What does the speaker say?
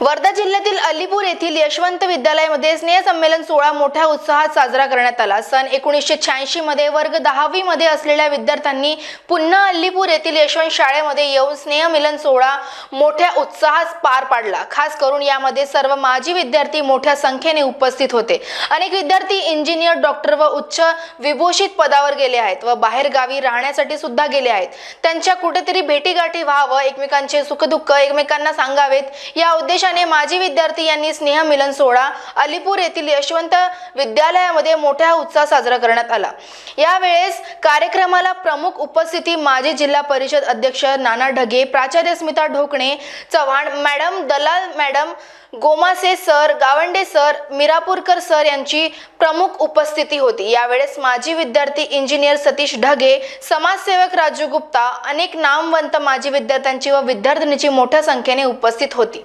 वर्धा जिल्ह्यातील अलीपूर येथील यशवंत विद्यालयामध्ये स्नेहसंमेलन सोहळा मोठ्या उत्साहात साजरा करण्यात आला. सन एकोणीसशे शहाऐंशी मध्ये वर्ग दहावी मध्ये असलेल्या विद्यार्थ्यांनी पुन्हा अल्लीपूर येथील यशवंत शाळेमध्ये येऊन स्नेहमिलन सोहळा मोठ्या उत्साहात पार पाडला. खास करून यामध्ये सर्व माजी विद्यार्थी मोठ्या संख्येने उपस्थित होते. अनेक विद्यार्थी इंजिनियर डॉक्टर व उच्च विभूषित पदावर गेले आहेत व बाहेर गावी राहण्यासाठी सुद्धा गेले आहेत. त्यांच्या कुठेतरी भेटीगाठी व्हावं एकमेकांचे सुखदुःख एकमेकांना सांगावेत या उद्देशाने माजी विद्यार्थी यांनी स्नेह मिलन सोहळा अलीपूर येथील यशवंत विद्यालयामध्ये मोठ्या उत्साह साजरा करण्यात आला. यावेळेस कार्यक्रमाला प्रमुख उपस्थिती माजी जिल्हा परिषद अध्यक्ष नाना ढगे प्राचार्य Smita Dhokne Chavan madam Dalal madam Gomase sir Gawande sir Mirapurkar sir यांची प्रमुख उपस्थिती होती. यावेळेस माजी विद्यार्थी इंजिनियर सतीश ढगे समाजसेवक राजू गुप्ता अनेक नामवंत माजी विद्यार्थ्यांची व विद्यार्थिनीची मोठ्या संख्येने उपस्थित होती.